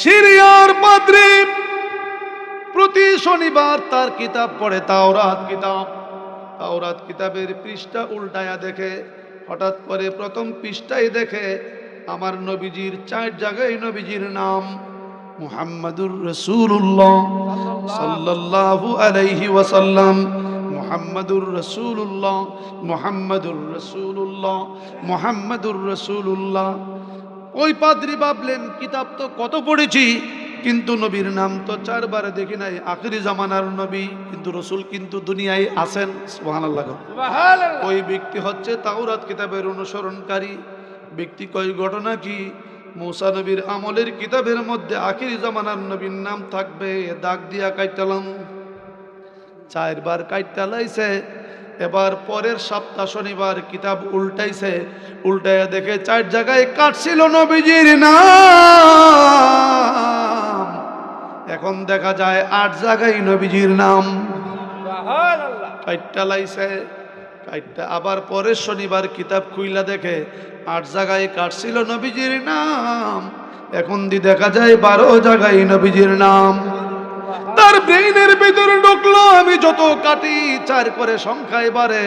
সিরিয়ার পাদ্রী প্রতি শনিবার তার কিতাব পড়ে, তাওরাত কিতাব। তাওরাত কিতাবের পৃষ্ঠা উল্টায়া দেখে, হঠাৎ করে প্রথম পৃষ্ঠায় দেখে, আমার নবীজির চার জায়গায় নবীজির নাম, মুহাম্মাদুর রসুল্লাহ সাল্লাল্লাহু আলাইহি ওয়াসাল্লাম, মুহাম্মাদুর রসুল্লাহ মুহাম্মাদুর রসুল্লাহ মুহাম্মাদুর রসুল্লাহ ওই পাদ্রি ভাবলেন কিতাব তো কত পড়েছি কিন্তু নবীর নাম তো চারবার দেখি নাই। আখিরি জামানার নবী কিন্তু রসুল কিন্তু দুনিয়ায় আছেন সুবহানাল্লাহ। ওই ব্যক্তি হচ্ছে তাওরাত কিতাবের অনুসরণকারী। ব্যক্তি কয় ঘটনা কি? মৌসা নবীর আমলের কিতাবের মধ্যে আখিরি জামানার নবীর নাম থাকবে দাগ দিয়া কাইটালাম চারবার কাইটা লাইছে এবার পরের সপ্তাহ শনিবার কিতাব উল্টাইছে উল্টাইয়া দেখে চার জায়গায় কাটছিল নবীজির নাম। এখন দেখা যায় আট জায়গায় নবীজির নাম। কাইটটা লাইছে কাইটটা আবার পরের শনিবার কিতাব খুইলা দেখে আট জায়গায় কাটছিল নবীজির নাম। এখন দি দেখা যায় বারো জায়গায় নবীজির নাম। তার ব্রেইনের ভিতরে ঢুকলো, আমি যত কাটি চার করে সংখ্যায় বাড়ে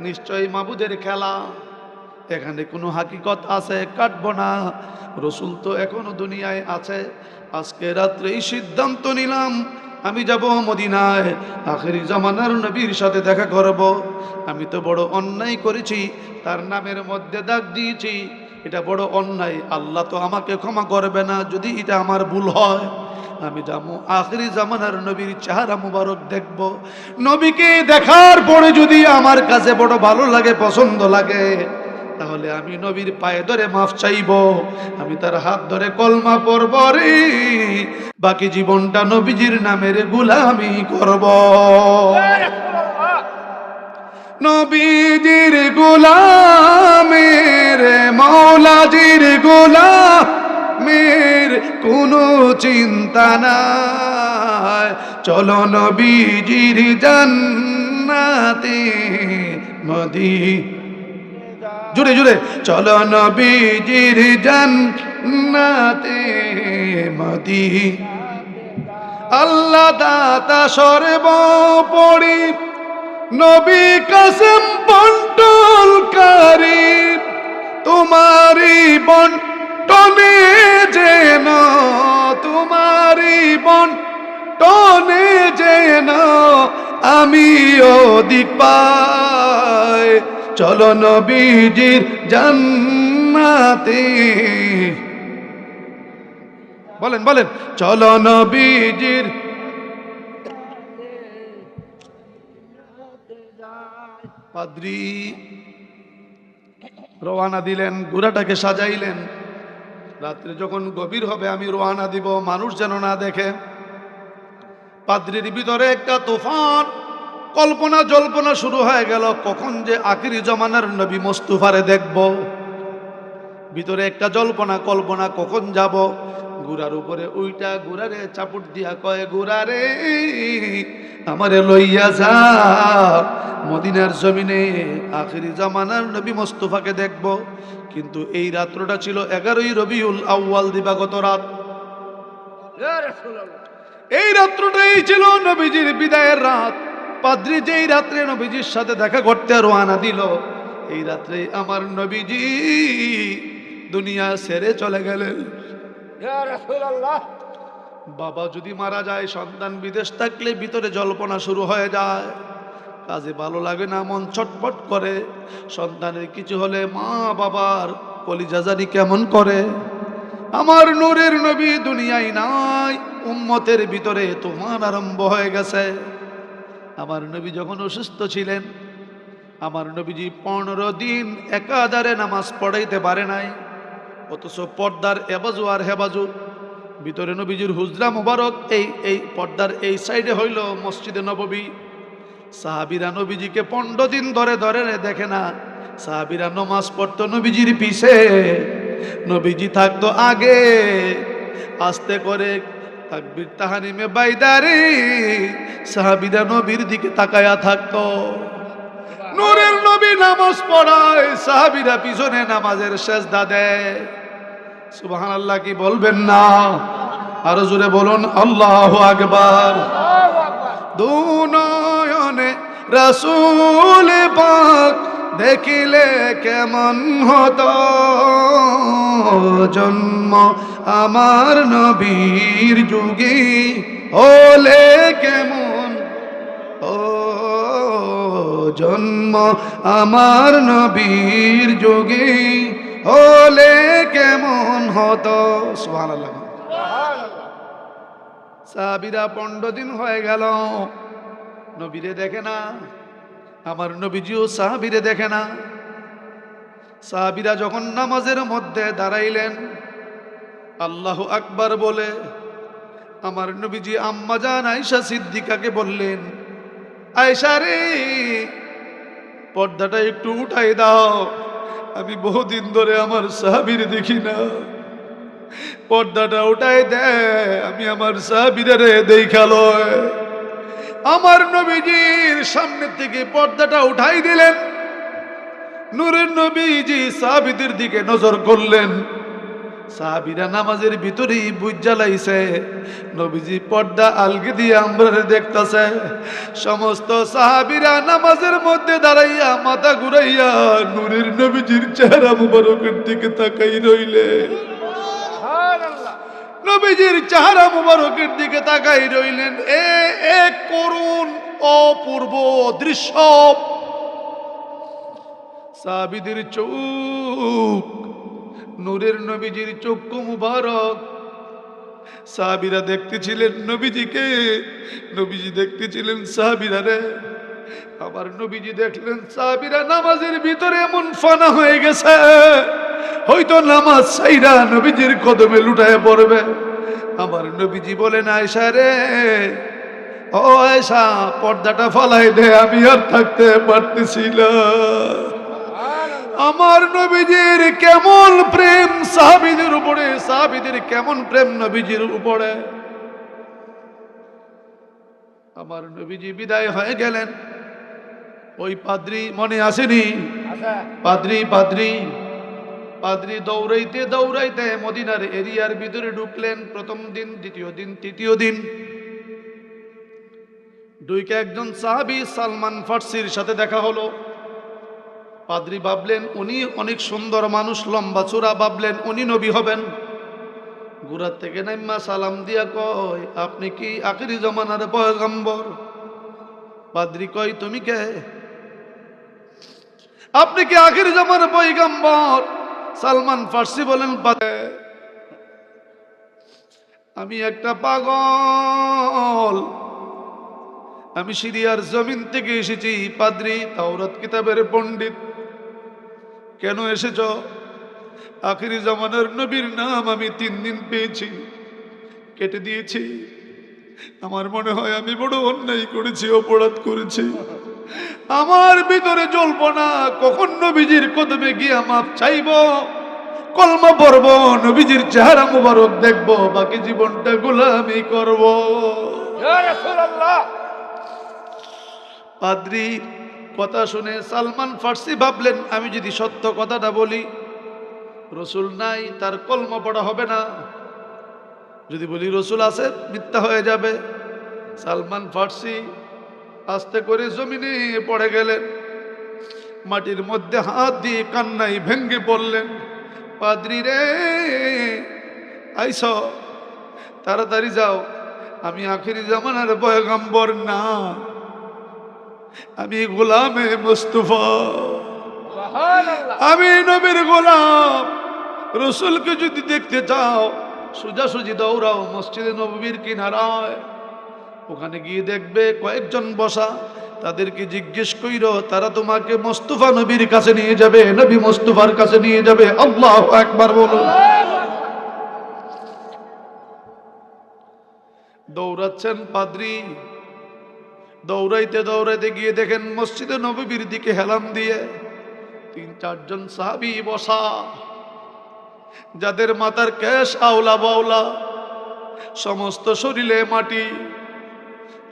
নিশ্চয়ই মাবুদের খেলা। এখানে কোনো হাকিকত আছে? কাটবো না। রসুল তো এখনও দুনিয়ায় আছে। আজকে রাত্রে এই সিদ্ধান্ত নিলাম, আমি যাব মদিনায়। আখেরি জামানার নবীর সাথে দেখা করব। আমি তো বড় অন্যায় করেছি, তার নামের মধ্যে দাগ দিয়েছি। এটা বড় অন্যায়। আল্লাহ তো আমাকে ক্ষমা করবে না যদি এটা আমার ভুল হয়। আমি যাব আখরি জামানার নবীর চেহারা মুবারক দেখব। নবীকে দেখার পরে যদি আমার কাছে বড় ভালো লাগে পছন্দ লাগে তাহলে আমি নবীর পায়ে ধরে মাফ চাইব। আমি তার হাত ধরে কলমা পরব রে। বাকি জীবনটা নবীজির নামের গুলামি করব। নবীজির গুলামের চিন্তা নাই চলো নবীজির জান্নাতে মদি জুড়ে জুড়ে, চলো নবীজির জান্নাতে মদি আল্লাহ দাতা সর্বোপরি, নবী কাসম বন্টলকারী তোমারি বন্টনে আমি অধিক পাই। নবীজির জান্নাতে। বলেন বলেন। চলো নবীজির পাদ্রি। রওয়ানা দিলেন, ঘোড়াটাকে সাজাইলেন। রাত্রে যখন গভীর হবে, আমি রওয়ানা দিব। মানুষ যেন না দেখে। পাদ্রির ভিতরে একটা তুফান। কল্পনা জল্পনা শুরু হয়ে গেল কখন যে আখিরি জমানার নবী মোস্তুফারে দেখব। ভিতরে একটা জল্পনা কল্পনা কখন যাব? গুড়ার উপরে উইটা গুড়ারে চাপুট দিয়া কয় গুড়ারে আমারে লইয়া যা। মদিনার জমিনে আখিরি জামানার নবী মোস্তফাকে দেখব। কিন্তু এই রাত্রটা ছিল এগারোই রবিউল আউয়াল দিবাগত রাত। এই রাত্রটাই ছিল নবীজির বিদায়ের রাত। পাদ্রি যেই রাত্রে নবীজির সাথে দেখা করতে রোয়ানা দিল এই রাত্রে আমার নবীজি দুনিয়া সেরে চলে গেলেন। বাবা যদি মারা যায় সন্তান বিদেশ থাকলে ভিতরে জল্পনা শুরু হয়ে যায়। কাজে ভালো লাগে না মন ছটপট করে। সন্তানের কিছু হলে মা বাবার কলিজাজারি কেমন করে। আমার নূরের নবী দুনিয়ায় নাই উম্মতের ভিতরে তোমার আরম্ভ হয়ে গেছে। আমার নবী যখন অসুস্থ ছিলেন, আমার নবীজি পনেরো দিন একাধারে নামাজ পড়াইতে পারে নাই, অথচ পর্দার এবাজু আর হেবাজু, ভিতরে নবীজির হুজরা মুবারক এই এই পর্দার এই সাইডে হইল মসজিদে নববী। সাহাবিরা নবীজিকে পনেরো দিন ধরে ধরে দেখে না, সাহাবিরা নমাজ পড়তো নবীজির পিছে। নবীজি থাকতো আগে, আস্তে করে তাকবির তাহানিমে বাইদারে। সাহাবিরা নবীর দিকে তাকায়া থাকতো। নূরের নবী নামাজ পড়ায় সাহাবিরা পিছনে নামাজের শেষদা দেয়। সুবাহান আল্লাহ কি বলবেন না? আরও জোরে বলুন, আল্লাহ আকবার। দুনয়নে রসুল পাক দেখিলে কেমন হতো জন্ম আমার নবীর যুগে। হলে কেমন ও জন্ম আমার নবীর যুগে। হলে কেমন হতো, সুবহানাল্লাহ। সাহাবিরা পনেরো দিন হয়ে গেল, নবীরে দেখে না। আমার নবীজিও সাহাবিরে দেখে না। সাহাবিরা যখন নামাজের মধ্যে দাঁড়াইলেন, আল্লাহ আকবার বলে, আমার নবীজি আম্মা জান আয়সা সিদ্দিকাকে বললেন আয়সা রে, পর্দাটা একটু উঠাই দাও। আমি বহুদিন ধরে আমার সাহাবির দেখি না। পর্দাটা উঠাই দে, আমি আমার সাহাবিরে দেখাল আমার নবীজির সামনে থেকে পর্দাটা উঠাই দিলেন। নূরের নবীজি সাহাবিদের দিকে নজর করলেন। সাহাবিরা নামাজের ভিতরেই বুঝ জ্বালাইছে, নবীজি পর্দা আলগে দিয়ে আমরা দেখতেছে। সমস্ত সাহাবিরা নামাজের মধ্যে দাঁড়াইয়া মাথা ঘুরাইয়া নূরের নবীজির চেহারা মুবারকের দিকে তাকাই রইলে নবীজির চেহারা মুবারকের দিকে তাকাই রইলেন। এ এক করুণ অপূর্ব দৃশ্য। সাবিদের চোখ, নূরের নবীজির চক্ষু মুবারক। সাহাবিরা দেখতেছিলেন নবীজিকে, নবীজি দেখতেছিলেন সাহাবিরা রে। আবার নবীজি দেখলেন সাহাবিরা নামাজের ভিতরে এমন ফানা হয়ে গেছে। হয়তো নামাজ সাইরা নবীজির কদমে লুটায় পড়বে। আমার নবীজি বলেন আয়সা রে ও আয়সা পর্দাটা ফালাই দে আমি আর থাকতে পারতেছি না। আমার নবীজির কেমন প্রেম সাহাবিদের উপরে সাহাবিদের কেমন প্রেম নবীজির উপরে। আমার নবীজি বিদায় হয়ে গেলেন। ওই পাদ্রি মনে আসেনি? পাদ্রি পাদ্রি। পাদ্রি দৌড়াইতে দৌড়াইতে মদিনার এরিয়ার ভিতরে ঢুকলেন। প্রথম দিন, দ্বিতীয় দিন, তৃতীয় দিন। দুইকে একজন সাহাবি সালমান ফার্সির সাথে দেখা হলো। পাদ্রি ভাবলেন, উনি অনেক সুন্দর মানুষ, লম্বা চূড়া। ভাবলেন, উনি নবী হবেন। গুড়ার থেকে নাইম্মা সালাম দিয়া কয়, আপনি কি আখিরি জমানার পয়গম্বর? পাদ্রি কয়, তুমি কে? আপনি কি আখির জমানার পয়গম্বর? সালমান ফার্সি বলেন আমি একটা পাগল। আমি সিরিয়ার জমিন থেকে এসেছি, পাদ্রি তাওরাত কিতাবের পণ্ডিত। কেন এসেছ? আখিরি জামানার নবীর নাম আমি তিন দিন পেয়েছি, কেটে দিয়েছি। আমার মনে হয় আমি বড় অন্যায় করেছি, অপরাধ করেছি। আমার ভিতরে জ্বলব না কখন নবীজির কদমে গিয়ে মাপ চাইব? কলমা পড়ব নবীজির চেহারা মুবারক দেখব বাকি জীবনটা গোলামি করব। পাদ্রির কথা শুনে সালমান ফার্সি ভাবলেন আমি যদি সত্য কথাটা বলি রসুল নাই তার কলমা পড়া হবে না। যদি বলি রসুল আছে মিথ্যা হয়ে যাবে। সালমান ফার্সি আস্তে করে জমিনে পড়ে গেলেন। মাটির মধ্যে হাত দিয়ে কান্নাই ভেঙ্গে পড়লেন। পাদ্রি রে আইস তাড়াতাড়ি যাও। আমি আখেরি জামানার পয়গম্বর না। আমি গোলামে মুস্তফা। আমি নবীর গোলাম। রসুলকে যদি দেখতে চাও সোজাসুজি দৌড়াও মসজিদে নবীর কিনারায়। ওখানে গিয়ে দেখবে কয়েকজন বসা, তাদেরকে জিজ্ঞেস কইর, তারা তোমাকে মোস্তফা নবীর কাছে নিয়ে যাবে, নবী মোস্তফার কাছে নিয়ে যাবে। আল্লাহ একবার বলুন দৌড়াচ্ছেন পাদ্রি। দৌড়াইতে দৌড়াইতে গিয়ে দেখেন মসজিদে নবীর দিকে হেলাম দিয়ে তিন চারজন সাহাবি বসা, যাদের মাথার ক্যাশ আওলা বাওলা, সমস্ত শরীরে মাটি।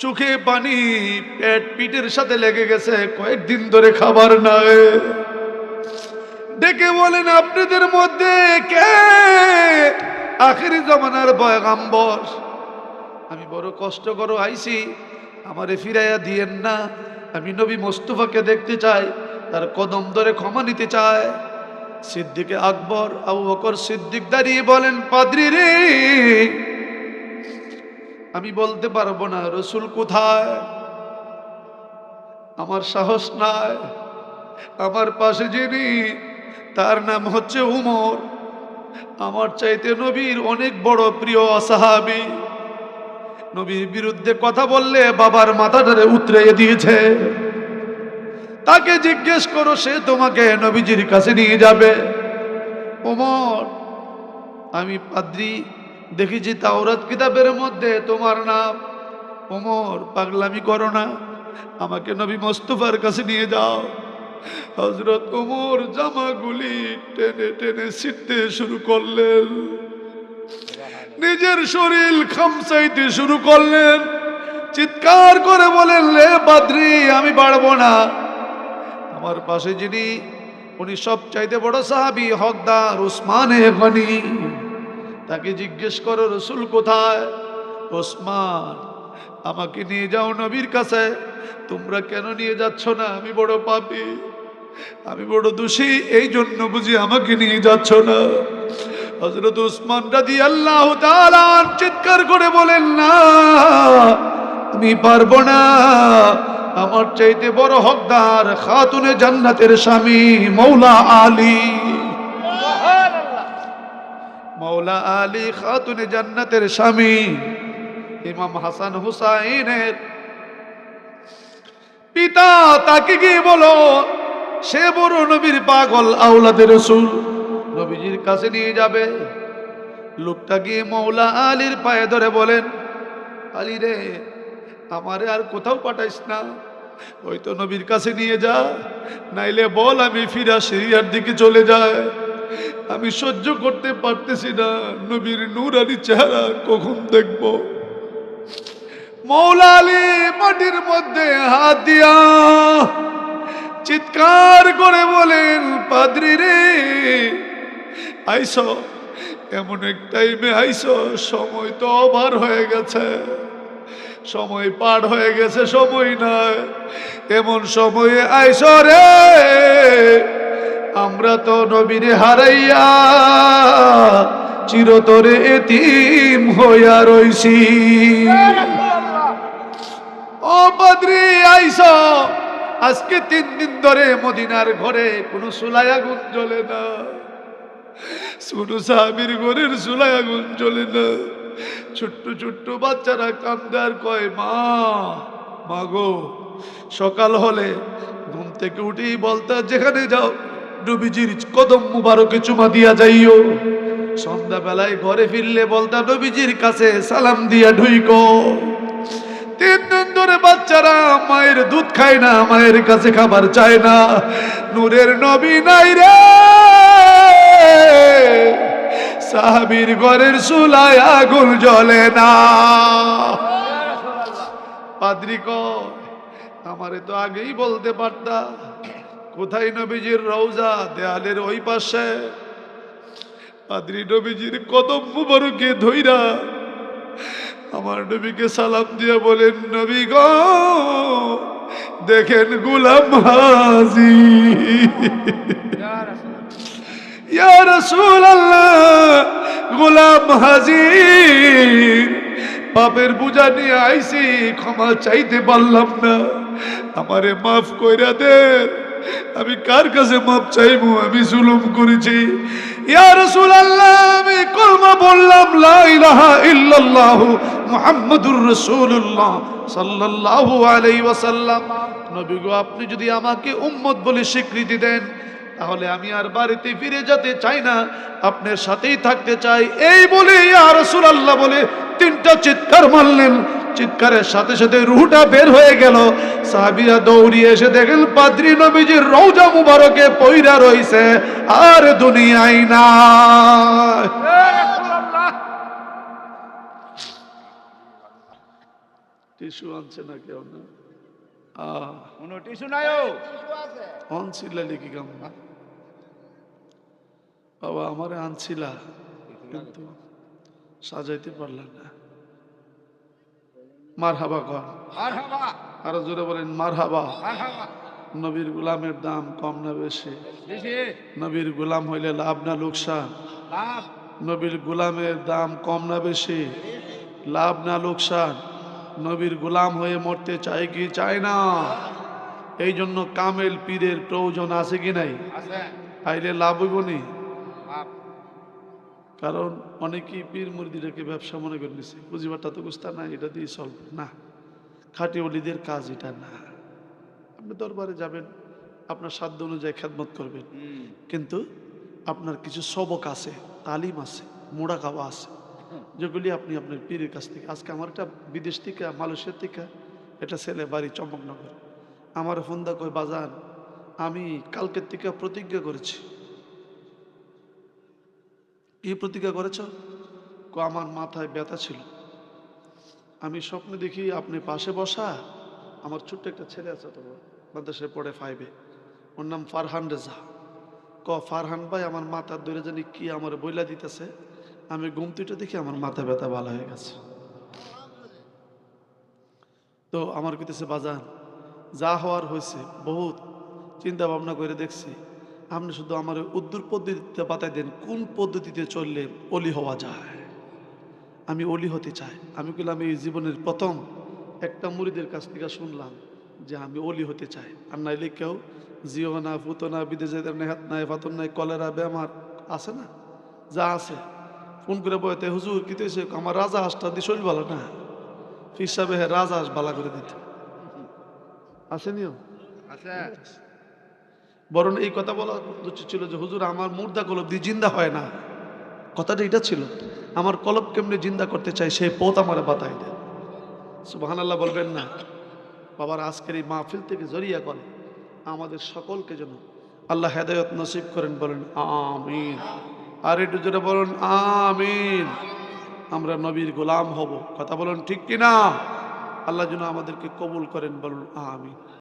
চোখে পানি, পেট পিঠের সাথে লেগে গেছে, কয়েকদিন ধরে খাবার নাই। ডেকে বলেন, আপনাদের মধ্যে কে আখেরি জমানার বয়গাম্বর আমি বড় কষ্ট করো আইছি, আমারে ফিরাইয়া দিয়েন না। আমি নবী মোস্তফাকে দেখতে চাই, তার কদম ধরে ক্ষমা নিতে চায় সিদ্দিকে আকবর, আবু বকর সিদ্দিক দাঁড়িয়ে বলেন, পাদ্রি রে আমি বলতে পারব না, রসুল কোথায়? আমার সাহস নাই। আমার পাশে যিনি, তার নাম হচ্ছে উমর। আমার চাইতে নবীর অনেক বড় প্রিয় অসাহাবি নবীর বিরুদ্ধে কথা বললে বাবার মাথাটারে উতরে দিয়েছে। তাকে জিজ্ঞেস করো, সে তোমাকে নবীজির কাছে নিয়ে যাবে। ওমর আমি পাদ্রি দেখেছি তাওরাত কিতাবের মধ্যে তোমার নাম। ওমর, পাগলামি করো না। আমাকে নবী মোস্তফার কাছে নিয়ে যাও। হজরত ওমর জামাগুলি টেনে টেনে ছিটতে শুরু করলেন। নিজের শরীর খামসাইতে শুরু করলেন। চিৎকার করে বলেন, লে বাদ্রি, আমি পারব না। আমার পাশে যিনি, উনি সব চাইতে বড় সাহাবি, হকদার উসমানে গনি। তাকে জিজ্ঞেস করো, রসুল কোথায়? ওসমান, আমাকে নিয়ে যাও নবীর কাছে। তোমরা কেন নিয়ে যাচ্ছ না? আমি বড় পাপি। আমি বড় দোষী। এই জন্য বুঝি আমাকে নিয়ে যাচ্ছ না। হজরত উসমান রাদি আল্লাহ চিৎকার করে বলেন, না, আমি পারব না। আমার চাইতে বড় হকদার খাতুনে জান্নাতের স্বামী মৌলা আলী। মৌলা আলী খাতুনে জান্নাতের স্বামী, ইমাম হাসান হুসাইনের। পিতা তাকে গিয়ে বলো, সে বড় নবীর পাগল আউলাদের রসুল, নবীজির কাছে নিয়ে যাবে। লোকটা গিয়ে মৌলা আলীর পায়ে ধরে বলেন, আলী রে, আমারে আর কোথাও পাঠাইস না, ওই তো নবীর কাছে নিয়ে যা, নাইলে বল আমি ফিরা সিরিয়ার দিকে চলে যায় আমি সহ্য করতে পারতেছি না। নবীর নুরানি চেহারা কখন দেখব? মৌলা মাটির মধ্যে হাত দিয়া চিৎকার করে বলেন, পাদ্রি রে, আইস, এমন এক টাইমে আইস, সময় তো অভার হয়ে গেছে। সময় পার হয়ে গেছে, সময় নাই এমন সময়ে আইস রে আমরা তো নবীরে হারাইয়া চিরতরে এতিম হইয়া রইছি। ও বদ্রি, আইস। আজকে তিন দিন ধরে মদিনার ঘরে কোনো সুলাই আগুন জ্বলে না। শুধু সাহাবির ঘরের সুলাই আগুন জ্বলে না। ছোট্ট ছোট্ট বাচ্চারা কান্দার কয়, মা মা গো, সকাল হলে ঘুম থেকে উঠেই বলতা, যেখানে যাও। নবীজির কদম মুবারকে চুমা দিয়া যাইও। সন্ধ্যাবেলায় ঘরে ফিরলে বলতা নবীজির কাছে সালাম দিয়া ঢুইকো। তিন দিন ধরে বাচ্চারা মায়ের দুধ খায় না মায়ের কাছে খাবার চায় না। নূরের নবী নাই রে। সাহাবির ঘরের চুলায় আগুন জ্বলে না। পাদ্রি কয়, আমারে তো আগেই বলতে পারতা। কোথায় নবীজির রৌজা দেয়ালের ওই পাশে। পাদ্রি নবীজির কদম মুবারকে ধইরা আমার নবীকে সালাম দিয়ে বলেন, নবী গো, দেখেন গুলাম হাজি। গোলাম হাজির পাপের বুঝা নিয়ে আইসি ক্ষমা চাইতে পারলাম না। আমারে মাফ কইরা দেন। আমি কার কাছে মাপ চাইব? আমি জুলুম করেছি। আমি কলমা বললাম আপনি যদি আমাকে উম্মত বলে স্বীকৃতি দেন, তাহলে আমি আর বাড়িতে ফিরে যেতে চাই না। আপনার সাথেই থাকতে চাই। এই বলে ইয়া রাসূলুল্লাহ বলে তিনটা চিৎকার মারলেন। চিৎকারের সাথে সাথে রুহটা বের হয়ে গেল। সাহাবীরা দৌড়িয়ে এসে দেখেন পাদ্রী নবীজির রৌজা মুবারকে পইরা রইছে আর দুনিয়ায় না টিস্যু আনছে না কেউ না? কোনো টিস্যু লিখি কাম বাবা আমারে আনছিলা কিন্তু সাজাইতে পারলাম না। মার হাবা কর আরও জোরে বলেন মার হাবা নবীর গোলামের দাম কম না বেশি। নবীর গোলাম হইলে লাভ না লোকসান? নবীর গোলামের দাম কম না বেশি? লাভ না লোকসান? নবীর গোলাম হয়ে মরতে চাই কি চায় না? এই জন্য কামেল পীরের প্রয়োজন আছে কি নাই? আইলে লাভ হইব নি? কারণ অনেকেই পীর মুরদিটাকে ব্যবসা মনে করে নিছে বুঝিবারটা তো বুঝতা না এটা দিয়ে চলবে। না খাটি অলিদের কাজ এটা না। আপনি দরবারে যাবেন আপনার সাধ্য অনুযায়ী খেদমত করবেন। কিন্তু আপনার কিছু সবক আছে তালিম আছে মোড়া খাওয়া আছে যেগুলি আপনি আপনার পীরের কাছ থেকে। আজকে আমার একটা বিদেশ থেকে মালয়েশিয়ার থেকে এটা ছেলে বাড়ি চম্পকনগর। আমার ফোন দা কই বাজান আমি কালকের থেকে প্রতিজ্ঞা করেছি কি প্রতিজ্ঞা করেছ? কো, আমার মাথায় ব্যথা ছিল। আমি স্বপ্নে দেখি আপনি পাশে বসা, আমার ছোট্ট একটা ছেলে আছে তো মাদ্রাসায় পড়ে ফাইভে ওর নাম ফারহান রেজা। ক, ফারহান ভাই, আমার মাথার ধরে জানি কি আমার বইলা দিতেছে। আমি গুমতিটা দেখি আমার মাথা ব্যথা ভালো হয়ে গেছে। তো আমার কইতেছে, বাজান, যা হওয়ার হয়েছে বহুত চিন্তা ভাবনা করে দেখছি। আপনি শুধু আমার উদ্দুর পদ্ধতিতে বাতাই দেন, কোন পদ্ধতিতে চললে অলি হওয়া যায়? আমি অলি হতে চাই। আমি বললাম, এই জীবনের প্রথম একটা মুড়িদের কাছ থেকে শুনলাম যে আমি অলি হতে চাই। আর নাইলে কেউ, জিও না ফুতো না, বিদেশে নেহাত নাই ফাতন নাই, কলেরা, বেমার আছে না? যা আছে। ফোন করে বইতে হুজুর, কি আমার রাজা হাঁসটা দিয়ে শরীর না? হিসাবে রাজা হাঁস বালা করে দিতে। আসেনিও? আছে। বরং এই কথা বলা ছিল যে, হুজুর, আমার মুর্দা কলব দিয়ে জিন্দা হয় না। কথাটা এটা ছিল। আমার কলব কেমনে জিন্দা করতে চাই সেই পথ আমার বাতাই দেয়। সুবাহান আল্লাহ বলবেন না। বাবার আজকের এই মাহফিল থেকে জড়িয়া করে। আমাদের সকলকে যেন আল্লাহ হেদায়ত নসিব করেন বলেন, আমিন। আর একটু জোরে বলেন, আমিন। আমরা নবীর গোলাম হব। কথা বলেন ঠিক কিনা? আল্লাহ যেন আমাদেরকে কবুল করেন বলুন, আমিন।